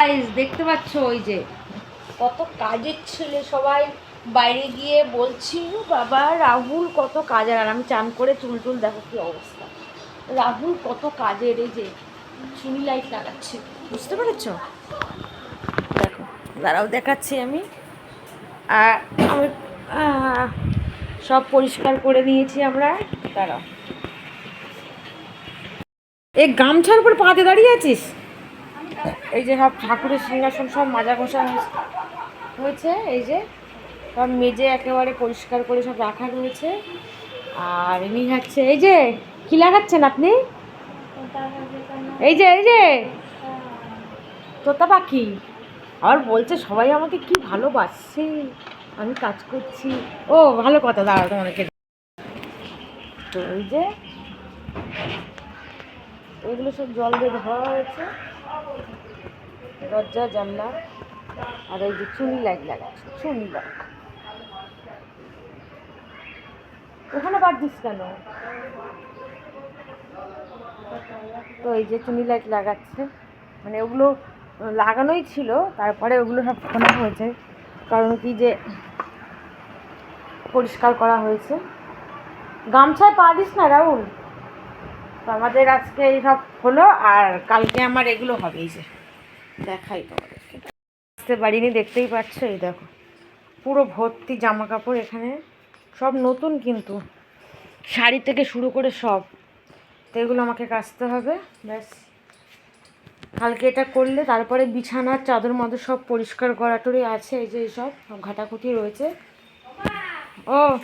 Guys, দেখতে পাচ্ছ ওই যে কত কাজের ছেলে সবাই বাইরে গিয়ে বলছি বাবা রাহুল কত কাজের। আর আমি চান করে চুল টুল দেখো কি অবস্থা। রাহুল কত কাজের এই যে চুনি লাইট লাগাচ্ছে। বুঝতে পেরেছ? দেখো দাঁড়াও দেখাচ্ছি আমি। আর আমি সব পরিষ্কার করে নিয়েছি আমরা। দাঁড়াও। এই গামছার উপর পাতে দাঁড়িয়ে আছিস? এই যে সব ঠাকুরের সিংহাসন সব মাজা ঘষা হয়েছে- এই যে সব মেজে একেবারে পরিষ্কার করে সব রাখা রয়েছে। আর এমনি হচ্ছে, এই যে, কি লাগাচ্ছেন আপনি? এই যে এই যে, তোতা পাখি। আর বলছে সবাই আমাকে কি ভালোবাসছে আমি কাজ করছি। ও, ভালো কথা, দাঁড়াও তোমাকে তো এই যে, এগুলো সব জল দিয়ে ধোয়া হয়েছে। দরজা, জানলা আর এই যে চুনি লাইট লাগাচ্ছে, চুনি লাইট ওখানে বাদ দিস কেন? তো এই যে চুনি লাইট লাগাচ্ছে মানে ওগুলো লাগানোই ছিল, তারপরে ওগুলো সব খোলা হয়েছে। কারণ কি যে পরিষ্কার করা হয়েছে। গামছায় পা দিস না, রাহুল? তো আমাদের আজকে এই সব হলো আর কালকে আমার এগুলো হবে, এই যে। দেখাই তোমাদেরকে। আসতে পারিনি দেখতেই পাচ্ছ, এই দেখো। পুরো ভর্তি জামা কাপড় এখানে। সব নতুন কিন্তু। শাড়ি থেকে শুরু করে সব। তো এগুলো আমাকে কাচতে হবে, ব্যাস। কালকে এটা করলে তারপরে বিছানার চাদর, মাদর সব পরিষ্কার করা টরি আছে, এই যে সব ঘাটাকুটি রয়েছে। ও!